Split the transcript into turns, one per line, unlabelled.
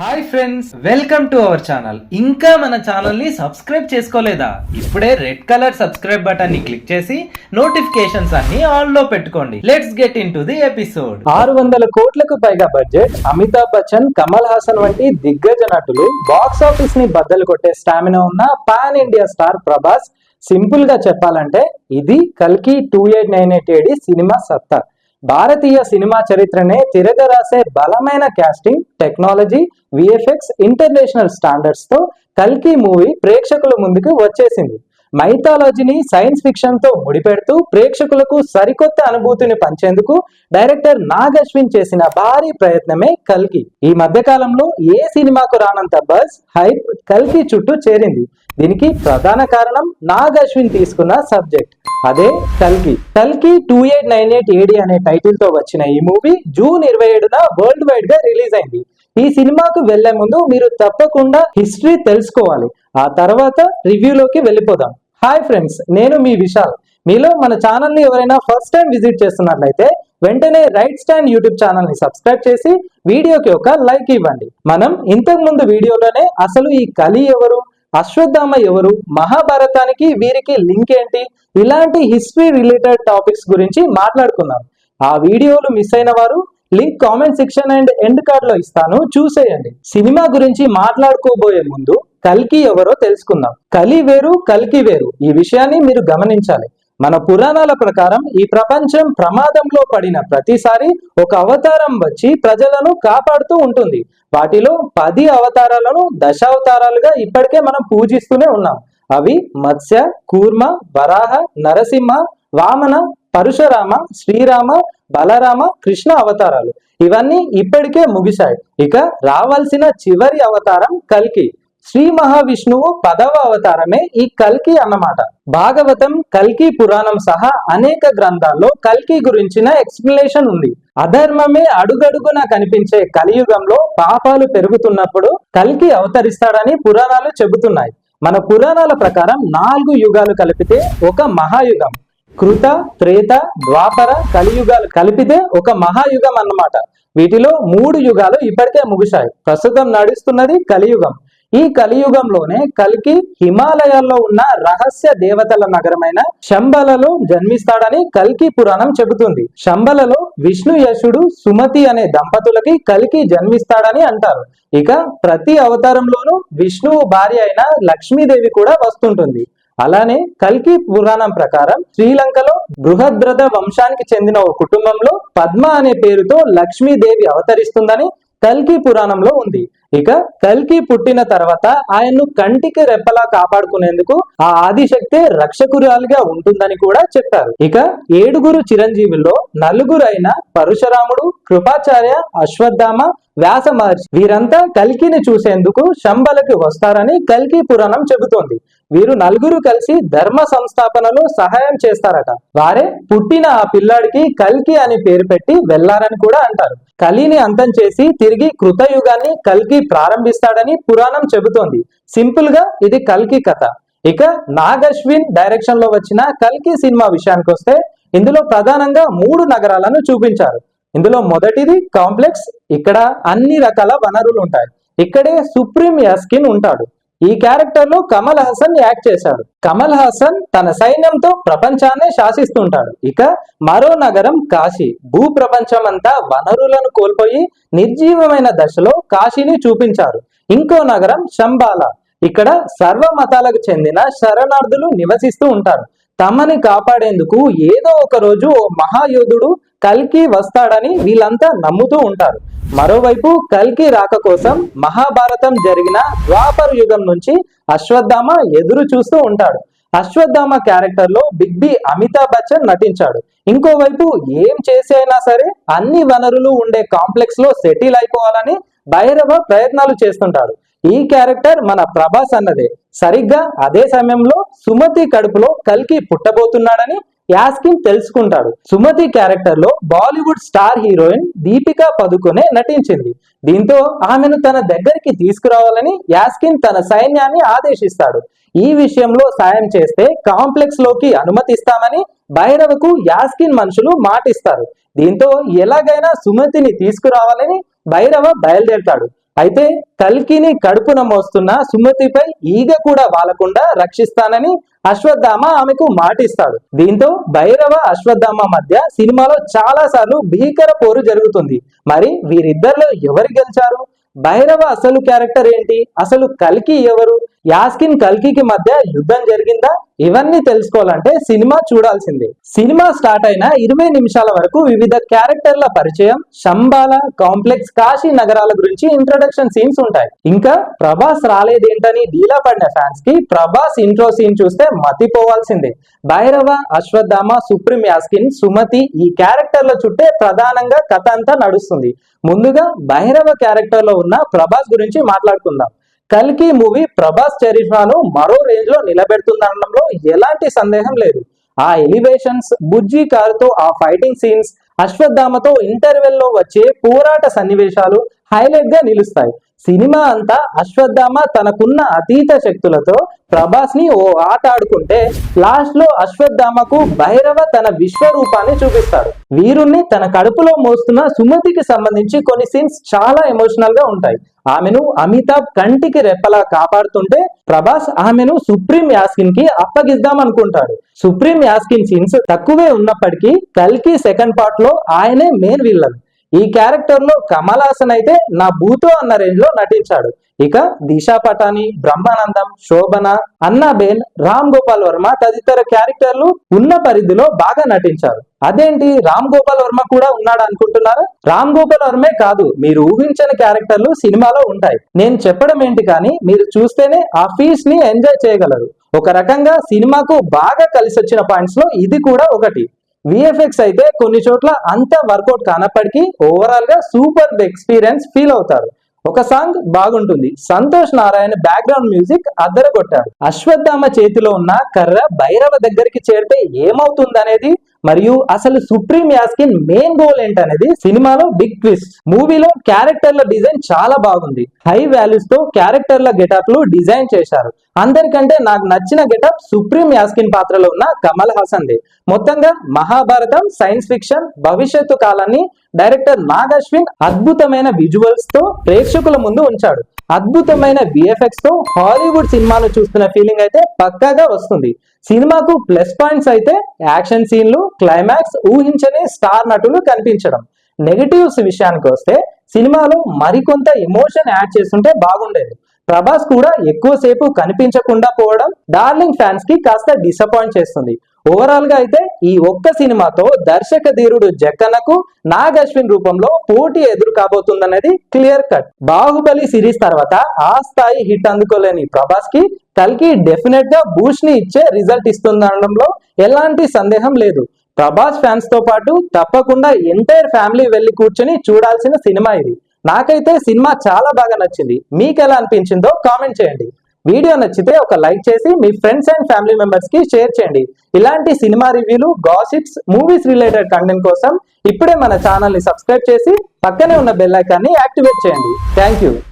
Hi friends welcome to our channel. ఇంకా మన ఛానల్ని సబ్స్క్రైబ్ చేసుకోలేదా? ఇప్పుడే రెడ్ కలర్ సబ్స్క్రైబ్ బటన్ని క్లిక్ చేసి నోటిఫికేషన్స్ అన్ని ఆన్లో పెట్టుకోండి. Let's get into the episode
ఆరు వందల కోట్లకు పైగా బడ్జెట్ అమితాబ్ బచ్చన్ కమల్ హాసన్ వంటి దిగ్గజ నటులు బాక్స్ ఆఫీస్ని బద్దలు కొట్టే స్టామినా ఉన్న పాన్ ఇండియా స్టార్ ప్రభాస్ సింపుల్గా చెప్పాలంటే ఇది కల్కి two eight nine eight A D cinema సత్తా. భారతీయ సినిమా చరిత్రనే తిరగరాసే బలమైన క్యాస్టింగ్ టెక్నాలజీ విఎఫ్ఎక్స్ ఇంటర్నేషనల్ స్టాండర్డ్స్తో కల్కి మూవీ ప్రేక్షకుల ముందుకు వచ్చేసింది. మైథాలజీని సైన్స్ ఫిక్షన్తో ముడిపెడుతూ ప్రేక్షకులకు సరికొత్త అనుభూతిని పంచేందుకు డైరెక్టర్ నాగ్ అశ్విన్ చేసిన భారీ ప్రయత్నమే కల్కి. ఈ మధ్య కాలంలో ఏ సినిమాకు రానంత బజ్ హైప్ కల్కి చుట్టూ చేరింది. దీనికి ప్రధాన కారణం నాగ్ అశ్విన్ తీసుకున్న సబ్జెక్ట్. అదే కల్కి కల్కి two eight nine eight AD అనే టైటిల్తో వచ్చిన ఈ మూవీ జూన్ ఇరవై ఏడున వరల్డ్ వైడ్గా రిలీజ్ అయింది. ఈ సినిమాకు వెళ్ళే ముందు మీరు తప్పకుండా హిస్టరీ తెలుసుకోవాలి. ఆ తర్వాత రివ్యూలోకి వెళ్ళిపోదాం. హాయ్ ఫ్రెండ్స్ నేను మీ విశాల్. మీలో మన ఛానల్ని ఎవరైనా ఫస్ట్ టైం విజిట్ చేస్తున్నట్లయితే వెంటనే రైట్ స్టాండ్ యూట్యూబ్ ఛానల్ని సబ్స్క్రైబ్ చేసి వీడియోకి ఒక లైక్ ఇవ్వండి. మనం ఇంతకు ముందు వీడియోలోనే అసలు ఈ కలి ఎవరు? అశ్వత్థామ ఎవరు? మహాభారతానికి వీరికి లింక్ ఏంటి? ఇలాంటి హిస్టరీ రిలేటెడ్ టాపిక్స్ గురించి మాట్లాడుకున్నాం ఆ వీడియోలు మిస్ అయిన వారు link comment section and end కార్డ్లో ఇస్తాను. చూసేయండి. సినిమా గురించి మాట్లాడుకోబోయే ముందు కల్కి ఎవరో తెలుసుకుందాం. కలి వేరు కల్కి వేరు. ఈ విషయాన్ని మీరు గమనించాలి. మన పురాణాల ప్రకారం ఈ ప్రపంచం ప్రమాదంలో పడిన ప్రతిసారి ఒక అవతారం వచ్చి ప్రజలను కాపాడుతూ ఉంటుంది. వాటిలో పది అవతారాలను దశావతారాలుగా ఇప్పటికే మనం పూజిస్తూనే ఉన్నాం. అవి మత్స్య కూర్మ వరాహ నరసింహ వామన పరశురామ శ్రీరామ బలరామ కృష్ణ అవతారాలు. ఇవన్నీ ఇప్పటికే ముగిశాయి. ఇక రావాల్సిన చివరి అవతారం కల్కి. శ్రీ మహావిష్ణువు పదవ అవతారమే ఈ కల్కి అన్నమాట. భాగవతం కల్కి పురాణం సహా అనేక గ్రంథాల్లో కల్కి గురించిన ఎక్స్ప్లెనేషన్ ఉంది. అధర్మమే అడుగడుగునా కనిపించే కలియుగంలో పాపాలు పెరుగుతున్నప్పుడు కల్కి అవతరిస్తాడని పురాణాలు చెబుతున్నాయి. మన పురాణాల ప్రకారం నాలుగు యుగాలు కలిపితే ఒక మహాయుగం. కృత త్రేత ద్వాపర కలియుగాలు కలిపితే ఒక మహాయుగం అన్నమాట. వీటిలో మూడు యుగాలు ఇప్పటికే ముగిశాయి. ప్రస్తుతం నడుస్తున్నది కలియుగం. ఈ కలియుగంలోనే కలికి హిమాలయాల్లో ఉన్న రహస్య దేవతల నగరమైన శంబలలో జన్మిస్తాడని కల్కి పురాణం చెబుతుంది. శంబలలో విష్ణు యశుడు సుమతి అనే దంపతులకి కలికి జన్మిస్తాడని అంటారు. ఇక ప్రతి అవతారంలోనూ విష్ణువు భార్య అయిన లక్ష్మీదేవి కూడా వస్తుంటుంది. అలానే కల్కి పురాణం ప్రకారం శ్రీలంకలో బృహద్రథ వంశానికి చెందిన ఒక కుటుంబంలో పద్మ అనే పేరుతో లక్ష్మీదేవి అవతరిస్తుందని కల్కి పురాణంలో ఉంది. ఇక కల్కి పుట్టిన తర్వాత ఆయన్ను కంటికి రెప్పలా కాపాడుకునేందుకు ఆ ఆదిశక్తే రక్షకురాలుగా ఉంటుందని కూడా చెప్పారు. ఇక ఏడుగురు చిరంజీవుల్లో నలుగురైన పరశురాముడు కృపాచార్య అశ్వత్థామ వ్యాస మహర్షి వీరంతా కల్కిని చూసేందుకు శంబలకి వస్తారని కల్కి పురాణం చెబుతోంది. వీరు నలుగురు కలిసి ధర్మ సంస్థాపనలో సహాయం చేస్తారట. వారే పుట్టిన ఆ పిల్లాడికి కల్కి అని పేరు పెట్టి వెళ్ళారని కూడా అంటారు. కలిని అంతం చేసి తిరిగి కృతయుగాన్ని కల్కి ప్రారంభిస్తాడని పురాణం చెబుతోంది. సింపుల్గా ఇది కల్కి కథ. ఇక నాగశ్విన్ డైరెక్షన్లో వచ్చిన కల్కి సినిమా విషయానికి వస్తే ఇందులో ప్రధానంగా మూడు నగరాలను చూపించారు. ఇందులో మొదటిది కాంప్లెక్స్ ఇక్కడ అన్ని రకాల వనరులు ఉంటాయి ఇక్కడే సుప్రీం యాస్కిన్ ఉంటాడు. ఈ క్యారెక్టర్లో కమల్ హాసన్ యాక్ట్ చేశాడు. కమల్ హాసన్ తన సైన్యంతో ప్రపంచాన్నే శాసిస్తుంటాడు. ఇక మరో నగరం కాశీ. భూ ప్రపంచం అంతా వనరులను కోల్పోయి నిర్జీవమైన దశలో కాశీని చూపించారు. ఇంకో నగరం శంబాల. ఇక్కడ సర్వ మతాలకు చెందిన శరణార్థులు నివసిస్తూ ఉంటారు. తమని కాపాడేందుకు ఏదో ఒక రోజు ఓ మహాయోధుడు కల్కి వస్తాడని వీళ్ళంతా నమ్ముతూ ఉంటారు. మరోవైపు కల్కి రాక కోసం మహాభారతం జరిగిన ద్వాపర యుగం నుంచి అశ్వత్థామ ఎదురు చూస్తూ ఉంటాడు. అశ్వత్థామ క్యారెక్టర్లో బిగ్ బి అమితాబ్ బచ్చన్ నటించాడు. ఇంకోవైపు ఏం చేసి అయినా సరే అన్ని వనరులు ఉండే కాంప్లెక్స్లో సెటిల్ అయిపోవాలని భైరవ ప్రయత్నాలు చేస్తుంటాడు. ఈ క్యారెక్టర్ మన ప్రభాస్ అన్నదే. సరిగ్గా అదే సమయంలో సుమతి కడుపులో కల్కి పుట్టబోతున్నాడని యాస్కిన్ తెలుసుకుంటాడు. సుమతి క్యారెక్టర్లో Bollywood star heroine Deepika Padukone నటించింది. దీంతో ఆమెను తన దగ్గరికి తీసుకురావాలని యాస్కిన్ తన సైన్యాన్ని ఆదేశిస్తాడు. ఈ విషయంలో సాయం చేస్తే కాంప్లెక్స్లోకి అనుమతిస్తామని భైరవకు యాస్కిన్ మనుషులు మాటిస్తారు. దీంతో ఎలాగైనా సుమతిని తీసుకురావాలని భైరవ బయలుదేరతాడు. అయితే కల్కిని కడుపున మోస్తున్న సుమతిపై ఈగ కూడా వాలకుండా రక్షిస్తానని అశ్వత్థామ ఆమెకు మాటిస్తాడు. దీంతో భైరవ అశ్వత్థామ మధ్య సినిమాలో చాలా సార్లు భీకర పోరు జరుగుతుంది. మరి వీరిద్దరిలో ఎవరు గెలిచారు? భైరవ అసలు క్యారెక్టర్ ఏంటి? అసలు కల్కి ఎవరు? యాస్కిన్ కల్కికి మధ్య యుద్ధం జరిగిందా? ఇవన్నీ తెలుసుకోవాలంటే సినిమా చూడాల్సిందే. సినిమా స్టార్ట్ అయిన ఇరవై నిమిషాల వరకు వివిధ క్యారెక్టర్ల పరిచయం శంబాల కాంప్లెక్స్ కాశీ నగరాల గురించి ఇంట్రొడక్షన్ సీన్స్ ఉంటాయి. ఇంకా ప్రభాస్ రాలేదేంటని డీలా పడిన ఫ్యాన్స్కి ప్రభాస్ ఇంట్రో సీన్ చూస్తే మతిపోవాల్సిందే. భైరవ అశ్వత్థామ సుప్రీం యాస్కిన్ సుమతి ఈ క్యారెక్టర్ల చుట్టే ప్రధానంగా కథ అంతా నడుస్తుంది. ముందుగా భైరవ క్యారెక్టర్లో ఉన్న ప్రభాస్ గురించి మాట్లాడుకుందాం. కల్కి మూవీ ప్రభాస్ చరిష్మాను మరో రేంజ్లో నిలబెడుతుందనడంలో ఎలాంటి సందేహం లేదు. ఆ ఎలివేషన్స్ బుజ్జి కారుతో ఆ ఫైటింగ్ సీన్స్ అశ్వత్థామతో ఇంటర్వెల్లో వచ్చే పోరాట సన్నివేశాలు హైలైట్గా నిలుస్తాయి. సినిమా అంతా అశ్వత్థామ తనకున్న అతీత శక్తులతో ప్రభాస్ని ఓ ఆట ఆడుకుంటే లాస్ట్లో అశ్వత్థామకు భైరవ తన విశ్వరూపాన్ని చూపిస్తాడు. వీరుణ్ణి తన కడుపులో మోస్తున్న సుమతికి సంబంధించి కొన్ని సీన్స్ చాలా ఎమోషనల్గా ఉంటాయి. ఆమెను అమితాబ్ కంటికి రెప్పలా కాపాడుతుంటే ప్రభాస్ ఆమెను సుప్రీం యాస్కిన్కి అప్పగిద్దాం అనుకుంటాడు సుప్రీం యాస్కిన్ సీన్స్ తక్కువే ఉన్నప్పటికీ కల్కి సెకండ్ పార్ట్లో ఆయనే మెయిన్ విల్లన్. ఈ క్యారెక్టర్లో కమల్ హాసన్ అయితే నా భూతో అన్న రేంజ్లో నటించాడు. ఇక దిశా పటాని బ్రహ్మానందం శోభన అన్నాబేన్ రామ్ గోపాల్ వర్మ తదితర క్యారెక్టర్లు ఉన్న పరిధిలో బాగా నటించారు. అదేంటి? రామ్ గోపాల్ వర్మ కూడా ఉన్నాడు అనుకుంటున్నారా? రామ్ గోపాల్ వర్మే కాదు మీరు ఊహించని క్యారెక్టర్లు సినిమాలో ఉంటాయి. నేను చెప్పడం ఏంటి కానీ మీరు చూస్తేనే ఆ ఫీస్ని ఎంజాయ్ చేయగలరు. ఒక రకంగా సినిమాకు బాగా కలిసి వచ్చిన పాయింట్స్లో ఇది కూడా ఒకటి. విఎఫ్ఎక్స్ అయితే కొన్ని చోట్ల అంత వర్కౌట్ కానప్పటికీ ఓవరాల్గా సూపర్ ఎక్స్పీరియన్స్ ఫీల్ అవుతారు. ఒక సాంగ్ బాగుంటుంది. సంతోష్ నారాయణ బ్యాక్గ్రౌండ్ మ్యూజిక్ అద్దర కొట్టాడు అశ్వత్థామ చేతిలో ఉన్న కర్ర భైరవ దగ్గరికి చేరితే ఏమవుతుందనేది మరియు అసలు సుప్రీం యాస్కిన్ మెయిన్ గోల్ ఏంటనేది సినిమాలో బిగ్ ట్విస్ట్ మూవీలో క్యారెక్టర్ల డిజైన్ చాలా బాగుంది. హై వాల్యూస్తో క్యారెక్టర్ల గెటప్లు డిజైన్ చేశారు. అందరికంటే నాకు నచ్చిన గెటప్ సుప్రీం యాస్కిన్ పాత్రలో ఉన్న కమల్ హాసన్ దే మొత్తంగా మహాభారతం సైన్స్ ఫిక్షన్ భవిష్యత్తు కాలాన్ని డైరెక్టర్ నాగ్ అశ్విన్ అద్భుతమైన విజువల్స్తో ప్రేక్షకుల ముందు ఉంచాడు. అద్భుతమైన విఎఫ్ఎక్స్తో హాలీవుడ్ సినిమాను చూస్తున్న ఫీలింగ్ అయితే పక్కాగా వస్తుంది. సినిమాకు ప్లస్ పాయింట్స్ అయితే యాక్షన్ సీన్లు క్లైమాక్స్ ఊహించని స్టార్ నటులు కనిపించడం. నెగటివ్స్ విషయానికి వస్తే సినిమాలో మరికొంత ఎమోషన్ యాడ్ చేస్తుంటే బాగుండేది. ప్రభాస్ కూడా ఎక్కువసేపు కనిపించకుండా పోవడం డార్లింగ్ ఫ్యాన్స్కి కాస్త డిసప్పాయింట్ చేస్తుంది. ఓవరాల్గా అయితే ఈ ఒక్క సినిమాతో దర్శక ధీరుడు జక్కన్నకు నాగ్ అశ్విన్ రూపంలో పోటీ ఎదురు కాబోతుందనేది క్లియర్ కట్. బాహుబలి సిరీస్ తర్వాత ఆ స్థాయి హిట్ అందుకోలేని ప్రభాస్కి కల్కి డెఫినెట్గా బూస్ట్ని ఇచ్చే రిజల్ట్ ఇస్తుందనడంలో ఎలాంటి సందేహం లేదు. ప్రభాస్ ఫ్యాన్స్తో పాటు తప్పకుండా ఎంటైర్ ఫ్యామిలీ వెళ్ళి కూర్చొని చూడాల్సిన సినిమా ఇది. నాకైతే సినిమా చాలా బాగా నచ్చింది. మీకు ఎలా అనిపించిందో కామెంట్ చేయండి. వీడియో నచ్చితే ఒక లైక్ చేసి మీ ఫ్రెండ్స్ అండ్ ఫ్యామిలీ మెంబర్స్కి షేర్ చేయండి. ఇలాంటి సినిమా రివ్యూలు గాసిప్స్ మూవీస్ రిలేటెడ్ కంటెంట్ కోసం ఇప్పుడే మన ఛానల్ని సబ్స్క్రైబ్ చేసి పక్కనే ఉన్న బెల్ ఐకాన్ని యాక్టివేట్ చేయండి. Thank you.